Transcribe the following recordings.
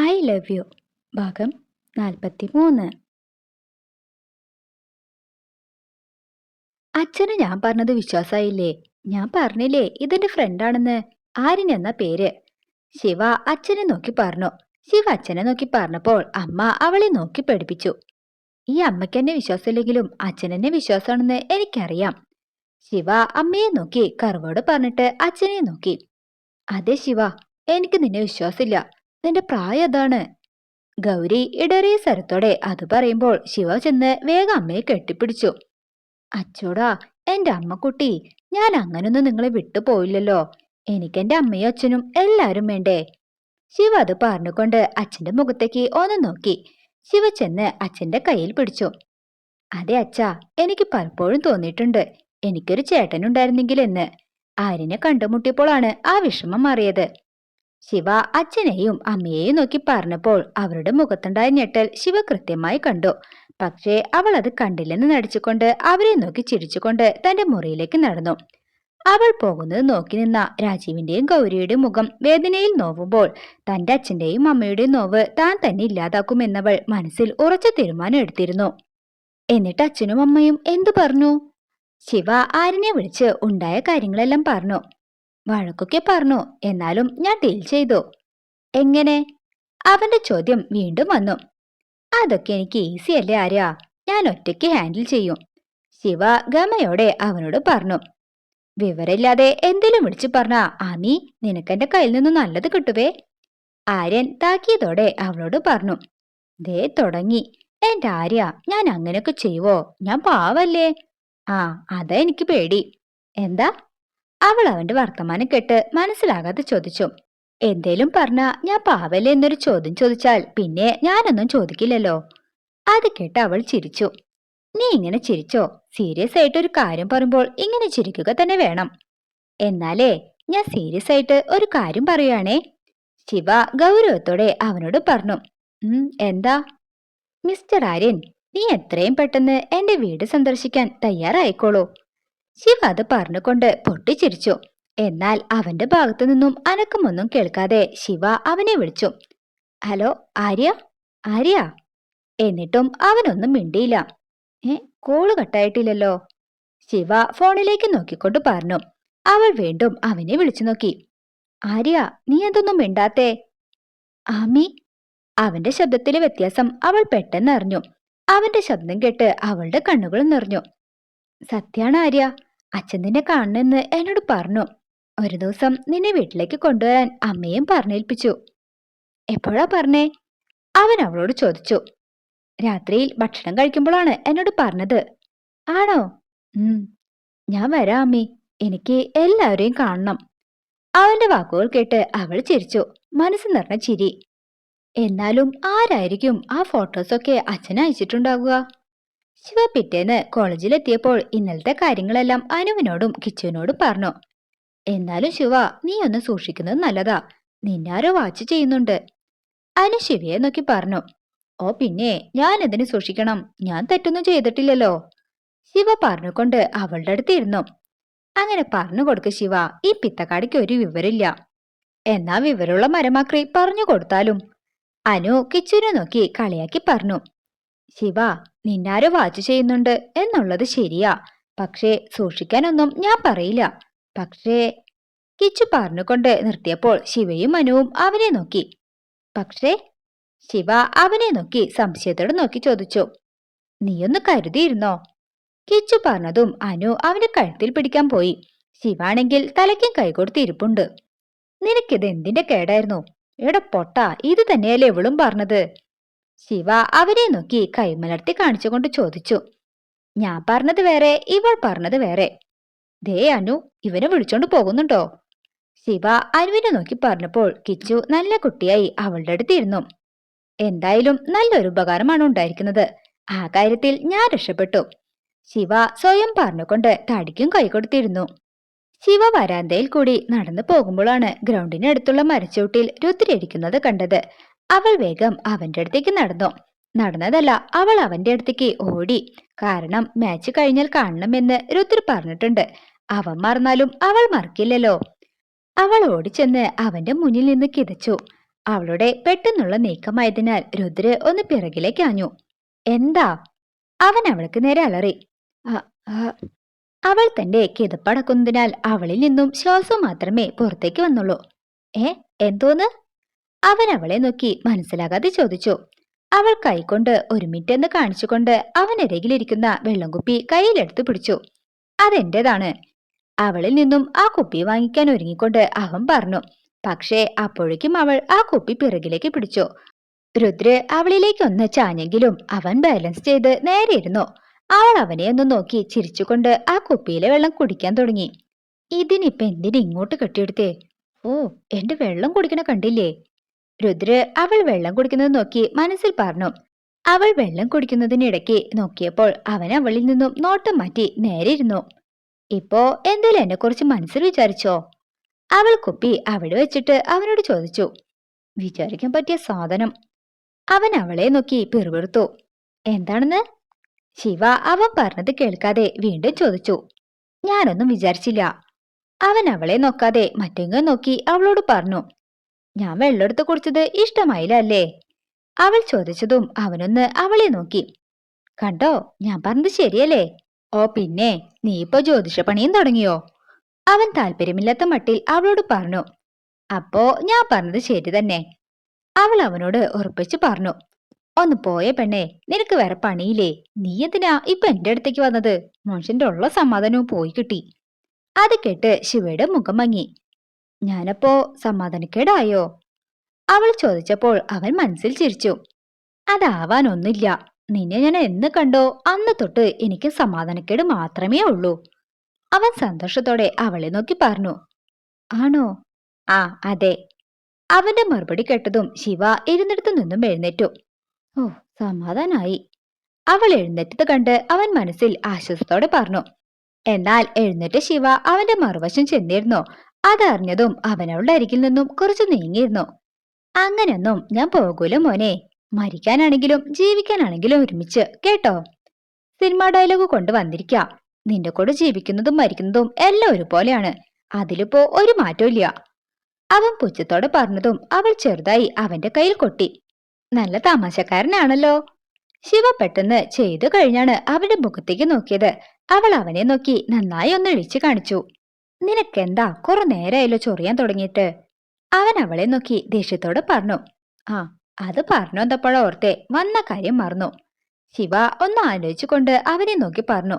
I love you. ഭാഗം നാൽപ്പത്തി മൂന്ന് അച്ഛന് ഞാൻ പറഞ്ഞത് വിശ്വാസായില്ലേ? ഞാൻ പറഞ്ഞില്ലേ ഇതെന്റെ ഫ്രണ്ടാണെന്ന് ആര്യൻ എന്ന പേര്. ശിവ അച്ഛനെ നോക്കി പറഞ്ഞു. ശിവ അച്ഛനെ നോക്കി പറഞ്ഞപ്പോൾ അമ്മ അവളെ നോക്കി പഠിപ്പിച്ചു. ഈ അമ്മയ്ക്ക് എന്നെ വിശ്വാസമില്ലെങ്കിലും അച്ഛനെന്നെ വിശ്വാസമാണെന്ന് എനിക്കറിയാം. ശിവ അമ്മയെ നോക്കി കറുവോട് പറഞ്ഞിട്ട് അച്ഛനെ നോക്കി. അതെ ശിവ എനിക്ക് നിന്നെ വിശ്വാസമില്ല. നിന്റെ പ്രായം അതാണ്. ഗൗരി ഇടറിയ സ്വരത്തോടെ അത് പറയുമ്പോൾ ശിവ ചെന്ന് വേഗം അമ്മയെ കെട്ടിപ്പിടിച്ചു. അച്ചോടാ എന്റെ അമ്മക്കുട്ടി ഞാൻ അങ്ങനൊന്നും നിങ്ങളെ വിട്ടുപോയില്ലല്ലോ എനിക്കെന്റെ അമ്മയും അച്ഛനും എല്ലാരും വേണ്ടേ? ശിവ അത് പറഞ്ഞുകൊണ്ട് അച്ഛന്റെ മുഖത്തേക്ക് ഒന്ന് നോക്കി. ശിവ ചെന്ന് അച്ഛന്റെ കയ്യിൽ പിടിച്ചു. അതെ അച്ഛാ എനിക്ക് പലപ്പോഴും തോന്നിയിട്ടുണ്ട്. എനിക്കൊരു ചേട്ടനുണ്ടായിരുന്നെങ്കിൽ എന്ന് ആര്യനെ കണ്ടുമുട്ടിയപ്പോഴാണ് ആ വിഷമം മാറിയത്. ശിവ അച്ഛനെയും അമ്മയെയും നോക്കി പറഞ്ഞപ്പോൾ അവരുടെ മുഖത്തുണ്ടായ ഞെട്ടൽ ശിവ കൃത്യമായി കണ്ടു. പക്ഷേ അവൾ അത് കണ്ടില്ലെന്ന് നടിച്ചുകൊണ്ട് അവരെ നോക്കി ചിരിച്ചുകൊണ്ട് തന്റെ മുറിയിലേക്ക് നടന്നു. അവൾ പോകുന്നത് നോക്കി നിന്ന രാജീവിന്റെയും ഗൗരിയുടെയും മുഖം വേദനയിൽ നോവുമ്പോൾ തന്റെ അച്ഛന്റെയും അമ്മയുടെയും നോവ് താൻ തന്നെ ഇല്ലാതാക്കുമെന്നവൾ മനസ്സിൽ ഉറച്ച തീരുമാനം എടുത്തിരുന്നു. എന്നിട്ട് അച്ഛനും അമ്മയും എന്തു പറഞ്ഞു? ശിവ ആരിനെ വിളിച്ച് ഉണ്ടായ കാര്യങ്ങളെല്ലാം പറഞ്ഞു. വഴക്കൊക്കെ പറഞ്ഞു. എന്നാലും ഞാൻ ഡീൽ ചെയ്തു. എങ്ങനെ? അവന്റെ ചോദ്യം വീണ്ടും വന്നു. അതൊക്കെ എനിക്ക് ഈസി അല്ലേ ആര്യ? ഞാൻ ഒറ്റയ്ക്ക് ഹാൻഡിൽ ചെയ്യും. ശിവ ഗമയോടെ അവനോട് പറഞ്ഞു. വിവരമില്ലാതെ എന്തേലും വിളിച്ചു പറഞ്ഞ ആമി നിനക്കെന്റെ കയ്യിൽ നിന്ന് നല്ലത് കിട്ടുവേ. ആര്യൻ താക്കിയതോടെ അവളോട് പറഞ്ഞു. ദേ തുടങ്ങി. എന്റെ ആര്യ ഞാൻ അങ്ങനെയൊക്കെ ചെയ്യുവോ? ഞാൻ പാവല്ലേ? ആ അതാ എനിക്ക് പേടി. എന്താ? അവൾ അവന്റെ വർത്തമാനം കേട്ട് മനസ്സിലാകാതെ ചോദിച്ചു എന്തേലും പറഞ്ഞ ഞാൻ പാവല്ലേ എന്നൊരു ചോദ്യം ചോദിച്ചാൽ പിന്നെ ഞാനൊന്നും ചോദിക്കില്ലല്ലോ? അത് കേട്ട് അവൾ ചിരിച്ചു. നീ ഇങ്ങനെ ചിരിച്ചോ? സീരിയസ് ആയിട്ട് ഒരു കാര്യം പറയുമ്പോൾ ഇങ്ങനെ ചിരിക്കുക തന്നെ വേണം. എന്നാലേ ഞാൻ സീരിയസ് ആയിട്ട് ഒരു കാര്യം പറയുകയാണേ ശിവ ഗൗരവത്തോടെ അവനോട് പറഞ്ഞു എന്താ? മിസ്റ്റർ ആര്യൻ നീ എത്രയും പെട്ടെന്ന് എന്റെ വീട് സന്ദർശിക്കാൻ തയ്യാറായിക്കോളൂ. ശിവ അത് പറഞ്ഞുകൊണ്ട് പൊട്ടിച്ചിരിച്ചു. എന്നാൽ അവന്റെ ഭാഗത്തു നിന്നും അനക്കമൊന്നും കേൾക്കാതെ ശിവ അവനെ വിളിച്ചു. ഹലോ ആര്യ? ആര്യ? എന്നിട്ടും അവനൊന്നും മിണ്ടിയില്ല. ഏ കോൾ കട്ടായിട്ടില്ലല്ലോ? ശിവ ഫോണിലേക്ക് നോക്കിക്കൊണ്ട് പറഞ്ഞു. അവൾ വീണ്ടും അവനെ വിളിച്ചു നോക്കി. ആര്യ നീ എന്തൊന്നും മിണ്ടാത്തേ? ആമി? അവന്റെ ശബ്ദത്തിലെ വ്യത്യാസം അവൾ പെട്ടെന്ന് അറിഞ്ഞു. അവന്റെ ശബ്ദം കേട്ട് അവളുടെ കണ്ണുകൾ നിറഞ്ഞു. സത്യാണ് ആര്യ. അച്ഛൻ നിന്നെ കാണണമെന്ന് എന്നോട് പറഞ്ഞു. ഒരു ദിവസം നിന്നെ വീട്ടിലേക്ക് കൊണ്ടുവരാൻ അമ്മയും പറഞ്ഞേൽപ്പിച്ചു. എപ്പോഴാ പറഞ്ഞേ? അവൻ അവളോട് ചോദിച്ചു. രാത്രിയിൽ ഭക്ഷണം കഴിക്കുമ്പോഴാണ് എന്നോട് പറഞ്ഞത്. ആണോ? ഉം. ഞാൻ വരാം അമ്മി. എനിക്ക് എല്ലാവരെയും കാണണം. അവന്റെ വാക്കുകൾ കേട്ട് അവൾ ചിരിച്ചു. മനസ്സ് നിറഞ്ഞ ചിരി. എന്നാലും ആരായിരിക്കും ആ ഫോട്ടോസൊക്കെ അച്ഛൻ അയച്ചിട്ടുണ്ടാകുക ശിവ പിറ്റേന്ന് കോളേജിലെത്തിയപ്പോൾ ഇന്നലത്തെ കാര്യങ്ങളെല്ലാം അനുവിനോടും കിച്ചുവിനോടും പറഞ്ഞു. എന്നാലും ശിവ നീ ഒന്ന് സൂക്ഷിക്കുന്നത് നല്ലതാ. നിന്നാരോ വാച്ച് ചെയ്യുന്നുണ്ട്. അനു ശിവയെ നോക്കി പറഞ്ഞു. ഓ പിന്നെ ഞാൻ എന്തിനു സൂക്ഷിക്കണം? ഞാൻ തെറ്റൊന്നും ചെയ്തിട്ടില്ലല്ലോ. ശിവ പറഞ്ഞുകൊണ്ട് അവളുടെ അടുത്ത് ഇരുന്നു. അങ്ങനെ പറഞ്ഞു കൊടുക്ക് ശിവ ഈ പിത്തക്കാടിക്ക് ഒരു വിവരമില്ല. എന്നാ വിവരമുള്ള മരമാക്രി പറഞ്ഞു കൊടുത്താലും. അനു കിച്ചുനെ നോക്കി കളിയാക്കി പറഞ്ഞു. ശിവ നിന്നാരോ വാച്ച് ചെയ്യുന്നുണ്ട് എന്നുള്ളത് ശരിയാ. പക്ഷേ സൂക്ഷിക്കാനൊന്നും ഞാൻ പറയില്ല. പക്ഷേ കിച്ചു പറഞ്ഞുകൊണ്ട് നിർത്തിയപ്പോൾ ശിവയും മനുവും അവനെ നോക്കി. പക്ഷേ ശിവ അവനെ നോക്കി സംശയത്തോടെ നോക്കി ചോദിച്ചു നീയൊന്ന് കരുതിയിരുന്നോ? കിച്ചു പറഞ്ഞതും അനു അവന്റെ കഴുത്തിൽ പിടിക്കാൻ പോയി. ശിവാണെങ്കിൽ തലയ്ക്കും കൈകൊടുത്ത് ഇരിപ്പുണ്ട്. നിനക്കിത് എന്തിന്റെ കേടായിരുന്നു? എടാ പൊട്ട ഇത് തന്നെയല്ലേ ഇവളും പറഞ്ഞത്? ശിവ അവനെ നോക്കി കൈമലർത്തി കാണിച്ചുകൊണ്ട് ചോദിച്ചു. ഞാൻ പറഞ്ഞത് വേറെ ഇവൾ പറഞ്ഞത് വേറെ. ദേ അനു ഇവനെ വിളിച്ചോണ്ട് പോകുന്നുണ്ടോ? ശിവ അനുവിനെ നോക്കി പറഞ്ഞപ്പോൾ കിച്ചു നല്ല കുട്ടിയായി അവളുടെ അടുത്തിരുന്നു എന്തായാലും നല്ലൊരു ഉപകാരമാണ് ഉണ്ടായിരിക്കുന്നത്. ആ കാര്യത്തിൽ ഞാൻ രക്ഷപ്പെട്ടു. ശിവ സ്വയം പറഞ്ഞുകൊണ്ട് തടിക്കും കൈകൊടുത്തിരുന്നു ശിവ വരാന്തയിൽ കൂടി നടന്നു പോകുമ്പോഴാണ് ഗ്രൗണ്ടിനടുത്തുള്ള മരച്ചോട്ടിൽ രുദ്രയടിക്കുന്നത് കണ്ടത്. അവൾ വേഗം അവന്റെ അടുത്തേക്ക് നടന്നു. നടന്നതല്ല അവൾ അവന്റെ അടുത്തേക്ക് ഓടി. കാരണം മാച്ച് കഴിഞ്ഞാൽ കാണണമെന്ന് രുദ്ര പറഞ്ഞിട്ടുണ്ട്. അവൻ മറന്നാലും അവൾ മറക്കില്ലല്ലോ. അവൾ ഓടിച്ചെന്ന് അവന്റെ മുന്നിൽ നിന്ന് കിതച്ചു. അവളുടെ പെട്ടെന്നുള്ള നീക്കമായതിനാൽ രുദ്ര ഒന്ന് പിറകിലേക്ക് ആഞ്ഞു. എന്താ? അവൻ അവൾക്ക് നേരെ അലറി. അവൾ തന്റെ കിതപ്പടക്കുന്നതിനാൽ അവളിൽ നിന്നും ശ്വാസം മാത്രമേ പുറത്തേക്ക് വന്നുള്ളൂ. ഏ എന്തോന്ന്? അവൻ അവളെ നോക്കി മനസ്സിലാകാതെ ചോദിച്ചു. അവൾ കൈകൊണ്ട് ഒരു മിനിറ്റ് എന്ന് കാണിച്ചുകൊണ്ട് വെള്ളം കുപ്പി കയ്യിലെടുത്ത് പിടിച്ചു. അതെന്റേതാണ്? അവളിൽ നിന്നും ആ കുപ്പി വാങ്ങിക്കാൻ ഒരുങ്ങിക്കൊണ്ട് അവൻ പറഞ്ഞു. പക്ഷേ അപ്പോഴേക്കും അവൾ ആ കുപ്പി പിറകിലേക്ക് പിടിച്ചു. രുദ്ര അവളിലേക്ക് ഒന്ന് ചാഞ്ഞെങ്കിലും അവൻ ബാലൻസ് ചെയ്ത് നേരെ ഇരുന്നു. അവൾ അവനെ ഒന്ന് നോക്കി ചിരിച്ചുകൊണ്ട് ആ കുപ്പിയിലെ വെള്ളം കുടിക്കാൻ തുടങ്ങി. ഇതിനിപ്പ എന്തിന് ഇങ്ങോട്ട് കെട്ടിയെടുത്തേ? ഓ എന്റെ വെള്ളം കുടിക്കണ കണ്ടില്ലേ? രുദ്ര അവൾ വെള്ളം കുടിക്കുന്നത് നോക്കി മനസ്സിൽ പറഞ്ഞു. അവൾ വെള്ളം കുടിക്കുന്നതിനിടയ്ക്ക് നോക്കിയപ്പോൾ അവൻ അവളിൽ നിന്നും നോട്ടം മാറ്റി നേരെ ഇരുന്നു. ഇപ്പോ എന്തേലും എന്നെ കുറിച്ച് മനസ്സിൽ വിചാരിച്ചോ? അവൾ കുപ്പി അവിടെ വെച്ചിട്ട് അവനോട് ചോദിച്ചു. വിചാരിക്കാൻ പറ്റിയ സാധനം. അവൻ അവളെ നോക്കി പിറുപിറുത്തു. എന്താണെന്ന്? ശിവ അവൻ പറഞ്ഞത് കേൾക്കാതെ വീണ്ടും ചോദിച്ചു. ഞാനൊന്നും വിചാരിച്ചില്ല. അവൻ അവളെ നോക്കാതെ മറ്റെങ്ങും നോക്കി അവളോട് പറഞ്ഞു. ഞാൻ വെള്ളമെടുത്ത് കുടിച്ചത് ഇഷ്ടമായില്ല അല്ലേ അവൾ ചോദിച്ചതും അവനൊന്ന് അവളെ നോക്കി. കണ്ടോ ഞാൻ പറഞ്ഞത് ശരിയല്ലേ? ഓ പിന്നെ നീ ഇപ്പൊ ജ്യോതിഷ പണിയും തുടങ്ങിയോ? അവൻ താല്പര്യമില്ലാത്ത മട്ടിൽ അവളോട് പറഞ്ഞു അപ്പോ ഞാൻ പറഞ്ഞത് ശരി തന്നെ. അവൾ അവനോട് ഉറപ്പിച്ചു പറഞ്ഞു ഒന്ന് പോയ പെണ്ണേ നിനക്ക് വേറെ പണിയില്ലേ? നീ എന്തിനാ ഇപ്പൊ എന്റെ അടുത്തേക്ക് വന്നത്? മനുഷ്യന്റെ ഉള്ള സമാധാനവും പോയി കിട്ടി. അത് കേട്ട് ശിവയുടെ മുഖം മങ്ങി. ഞാനപ്പോ സമാധാനക്കേടായോ? അവൾ ചോദിച്ചപ്പോൾ അവൻ മനസ്സിൽ ചിരിച്ചു. അതാവാനൊന്നില്ല നിന്നെ ഞാൻ എന്ന് കണ്ടോ? അന്ന് തൊട്ട് എനിക്ക് സമാധാനക്കേട് മാത്രമേ ഉള്ളൂ. അവൻ സന്തോഷത്തോടെ അവളെ നോക്കി പറഞ്ഞു. ആണോ? ആ അതെ. അവന്റെ മറുപടി കേട്ടതും ശിവ ഇരുന്നിടത്തു നിന്നും എഴുന്നേറ്റു. ഓ സമാധാനായി. അവൾ എഴുന്നേറ്റത് കണ്ട് അവൻ മനസ്സിൽ ആശ്വാസത്തോടെ പറഞ്ഞു. എന്നാൽ എഴുന്നേറ്റ ശിവ അവന്റെ മറുവശം ചെന്നിരുന്നു. അതറിഞ്ഞതും അവനവളുടെ അരികിൽ നിന്നും കുറച്ചു നീങ്ങിയിരുന്നു. അങ്ങനെയൊന്നും ഞാൻ പോകൂല മോനെ. മരിക്കാനാണെങ്കിലും ജീവിക്കാനാണെങ്കിലും ഒരുമിച്ച് കേട്ടോ? സിനിമ ഡയലോഗ് കൊണ്ട് നിന്റെ കൂടെ ജീവിക്കുന്നതും മരിക്കുന്നതും എല്ലാം ഒരുപോലെയാണ്. അതിലിപ്പോ ഒരു മാറ്റവും ഇല്ല അവൻ പുച്ഛത്തോടെ പറഞ്ഞതും അവൾ ചെറുതായി അവന്റെ കയ്യിൽ കൊട്ടി. നല്ല തമാശക്കാരനാണല്ലോ. ശിവ പെട്ടെന്ന് ചെയ്തു കഴിഞ്ഞാണ് അവന്റെ മുഖത്തേക്ക് നോക്കിയത്. അവൾ അവനെ നോക്കി നന്നായി ഒന്ന് ഇഴിച്ചു കാണിച്ചു. നിനക്കെന്താ? കുറെ നേരമായല്ലോ ചൊറിയാൻ തുടങ്ങിയിട്ട്. അവൻ അവളെ നോക്കി ദേഷ്യത്തോട് പറഞ്ഞു. ആ അത് പറഞ്ഞു എന്തപ്പോഴോ ഓർത്തെ വന്ന കാര്യം മറന്നു. ശിവ ഒന്ന് ആലോചിച്ചുകൊണ്ട് അവനെ നോക്കി പറഞ്ഞു.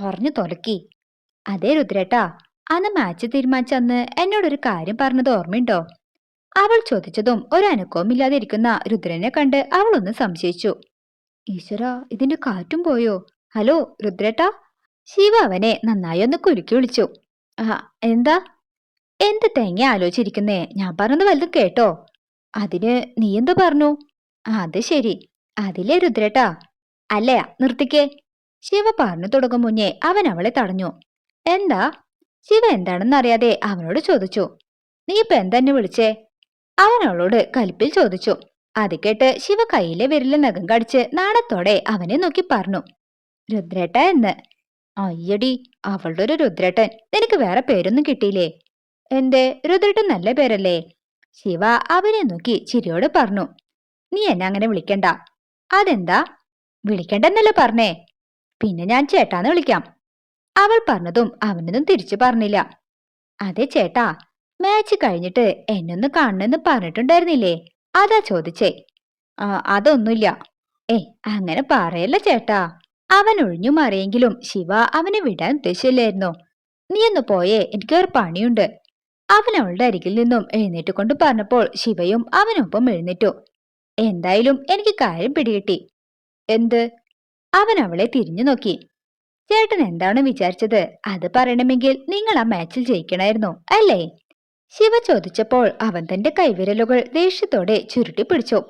പറഞ്ഞു തൊലക്കി. അതെ രുദ്രേട്ടാ അന്ന് മാച്ച് തീരുമാനിച്ചന്ന് എന്നോടൊരു കാര്യം പറഞ്ഞത് ഓർമ്മയുണ്ടോ? അവൾ ചോദിച്ചതും ഒരു അനുഭവം ഇല്ലാതിരിക്കുന്ന രുദ്രനെ കണ്ട് അവൾ ഒന്ന് സംശയിച്ചു. ഈശ്വര ഇതിന്റെ കാറ്റും പോയോ? ഹലോ രുദ്രേട്ടാ. ശിവ അവനെ നന്നായി ഒന്ന് കുലുക്കി വിളിച്ചു. എന്താ? എന്ത് തേങ്ങ ആലോചിച്ചിരിക്കുന്നേ? ഞാൻ പറഞ്ഞത് വലുതും കേട്ടോ. അതിന് നീ എന്ത് പറഞ്ഞു? അത് ശരി. അതിലേ രുദ്രേട്ടാ. അല്ല നിർത്തിക്കേ. ശിവ പറഞ്ഞു തുടങ്ങും മുന്നേ അവൻ അവളെ തടഞ്ഞു. എന്താ? ശിവ എന്താണെന്ന് അറിയാതെ അവനോട് ചോദിച്ചു. നീ ഇപ്പൊ എന്തെന്നെ വിളിച്ചേ? അവൻ അവളോട് കലിപ്പിൽ ചോദിച്ചു. അത് കേട്ട് ശിവ കയ്യിലെ വിരലിൽ നഖം കടിച്ച് നാണത്തോടെ അവനെ നോക്കി പറഞ്ഞു. രുദ്രേട്ട എന്ന് അയ്യടി അവളുടെ ഒരു രുദ്രട്ടൻ. നിനക്ക് വേറെ പേരൊന്നും കിട്ടിയില്ലേ? എന്തേ? രുദ്രട്ടൻ നല്ല പേരല്ലേ? ശിവ അവനെ നോക്കി ചിരിയോട് പറഞ്ഞു. നീ എന്നെ അങ്ങനെ വിളിക്കണ്ട. അതെന്താ? വിളിക്കണ്ടെന്നല്ലേ പറഞ്ഞേ? പിന്നെ ഞാൻ ചേട്ടാന്ന് വിളിക്കാം. അവൾ പറഞ്ഞതും അവനൊന്നും തിരിച്ചു പറഞ്ഞില്ല. അതെ ചേട്ടാ മാച്ച് കഴിഞ്ഞിട്ട് എന്നൊന്ന് കാണണമെന്ന് പറഞ്ഞിട്ടുണ്ടായിരുന്നില്ലേ? അതാ ചോദിച്ചേ. അതൊന്നുമില്ല. ഏ അങ്ങനെ പറയല്ല ചേട്ടാ. അവൻ ഒഴിഞ്ഞു മാറിയെങ്കിലും ശിവ അവനെ വിടാൻ ഉദ്ദേശിച്ചില്ലായിരുന്നു. നീ ഒന്ന് പോയേ എനിക്ക് ഒരു പണിയുണ്ട്. അവൻ അവളുടെ അരികിൽ നിന്നും എഴുന്നേറ്റ് കൊണ്ട് പറഞ്ഞപ്പോൾ ശിവയും അവനൊപ്പം എഴുന്നേറ്റു. എന്തായാലും എനിക്ക് കാര്യം പിടികിട്ടി. എന്ത്? അവൻ അവളെ തിരിഞ്ഞു നോക്കി. ചേട്ടൻ എന്താണ് വിചാരിച്ചത്? അത് പറയണമെങ്കിൽ നിങ്ങൾ ആ മാച്ചിൽ ജയിക്കണമായിരുന്നു അല്ലേ? ശിവ ചോദിച്ചപ്പോൾ അവൻ തന്റെ കൈവിരലുകൾ ദേഷ്യത്തോടെ ചുരുട്ടി പിടിച്ചു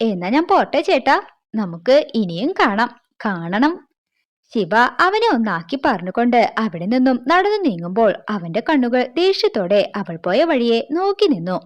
എന്നാ ഞാൻ പോട്ടെ ചേട്ടാ നമുക്ക് ഇനിയും കാണാം. കാണണം. ശിവ അവനെ ഒന്നാക്കി പറഞ്ഞുകൊണ്ട് അവിടെ നിന്നും നടന്നു നീങ്ങുമ്പോൾ അവന്റെ കണ്ണുകൾ ദേഷ്യത്തോടെ അവൾ പോയ വഴിയെ നോക്കി നിന്നു.